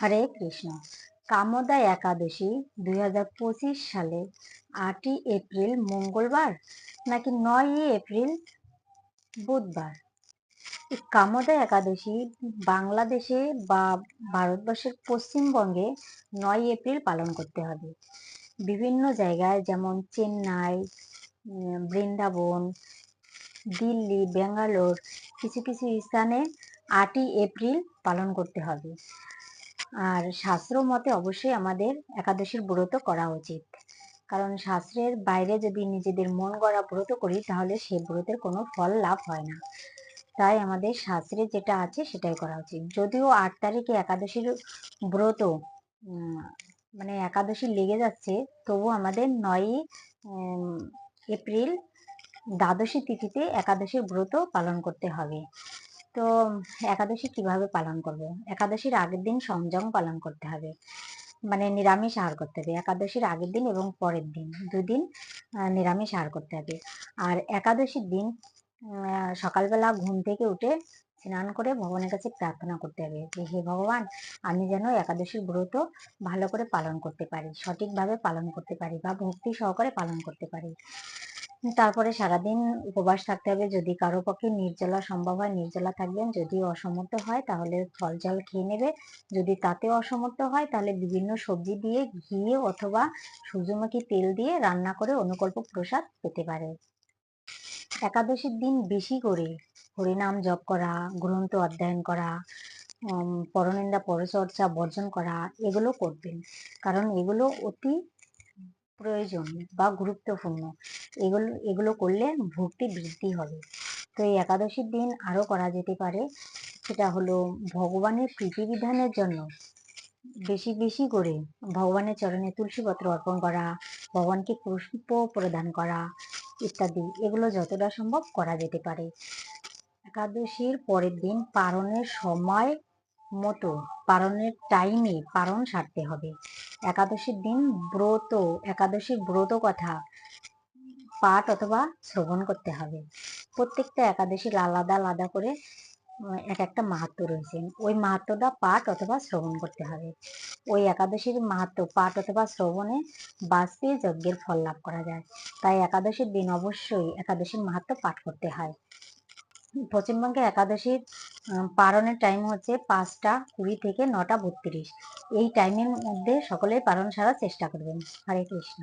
হরে কৃষ্ণ। কামদা একাদশী দুই হাজার পঁচিশ সালে আটই এপ্রিল মঙ্গলবার নাকি নয়ই এপ্রিল বুধবার? এই কামদা একাদশী বাংলাদেশে বা ভারতবর্ষের পশ্চিমবঙ্গে নয় এপ্রিল পালন করতে হবে। বিভিন্ন জায়গায় যেমন চেন্নাই বৃন্দাবন, দিল্লি, ব্যাঙ্গালোর, কিছু কিছু স্থানে আটই এপ্রিল পালন করতে হবে। আর শাস্ত্র মতে অবশ্যই আমাদের একাদশীর ব্রত করা উচিত। কারণ শাস্ত্রের বাইরে যদি নিজেদের মন গড়া ব্রত করি, তাহলে সে ব্রতের কোনো ফল লাভ হয় না। তাই আমাদের শাস্ত্রে যেটা আছে, সেটাই করা উচিত। যদিও আট তারিখে একাদশীর ব্রত মানে একাদশী লেগে যাচ্ছে, তবু আমাদের নয়ই এপ্রিল দ্বাদশী তিথিতে একাদশীর ব্রত পালন করতে হবে। তো একাদশী কীভাবে পালন করব? একাদশীর আগের দিন সংযম পালন করতে হবে। মানে নিরামিষ আহার করতে হবে। একাদশীর আগের দিন এবং পরের দিন। দুদিন নিরামিষ আহার করতে হবে। আর একাদশীর দিন সকালবেলা ঘুম থেকে উঠে স্নান করে ভগবানের কাছে প্রার্থনা করতে হবে যে, হে ভগবান, আমি যেন একাদশীর ব্রত ভালো করে পালন করতে পারি, সঠিকভাবে পালন করতে পারি বা ভক্তি সহকারে পালন করতে পারি। তারপরে সারাদিন উপবাস থাকতে হবে। যদি কারও পক্ষে নির্জলা সম্ভব হয়, নির্জলা থাকবেন। যদি অসমর্থ হয়, তাহলে ফল জল খেয়ে নেবে। যদি তাতে অসমর্থ হয়, তাহলে বিভিন্ন সবজি দিয়ে ঘি অথবা সূর্যমুখী তেল দিয়ে রান্না করে অনুকল্প প্রসাদ পেতে পারে। একাদশীর দিন বেশি করে হরিনাম জপ করা, গ্রন্থ অধ্যয়ন করা পরনিন্দা পরচর্চা বর্জন করা, এগুলো করবেন। কারণ এগুলো অতি প্রয়োজন বা গুরুত্বপূর্ণ। এগুলো এগুলো করলে ভক্তি বৃদ্ধি হবে। তো এই একাদশীর দিন আরও করা যেতে পারে। সেটা হলো ভগবানের প্রীতি বিধানের জন্য বেশি বেশি করে ভগবানের চরণে তুলসী পত্র অর্পণ করা, ভগবানকে পুষ্প প্রদান করা ইত্যাদি। এগুলো যতটা সম্ভব করা যেতে পারে। একাদশীর পরের দিন পারণের সময় মতো পারণের টাইমে পারণ সারতে হবে। একাদশীর দিন ব্রত, একাদশীর ব্রত কথা পাঠ অথবা শ্রবণ করতে হবে। প্রত্যেকটা একাদশীর আলাদা আলাদা করে এক একটা মাহাত্ম রয়েছে। ওই মাহাত্মটা পাঠ অথবা শ্রবণ করতে হবে। ওই একাদশীর মাহাত্ম পাঠ অথবা শ্রবণে বাঁচতে যজ্ঞের ফল লাভ করা যায়। তাই একাদশীর দিন অবশ্যই একাদশীর মাহাত্ম পাঠ করতে হয়। পশ্চিমবঙ্গে একাদশীর পারণের টাইম হচ্ছে পাঁচটা কুড়ি থেকে নটা বত্রিশ। এই টাইমের মধ্যে সকলে পালন সারার চেষ্টা করবেন। হরে কৃষ্ণ।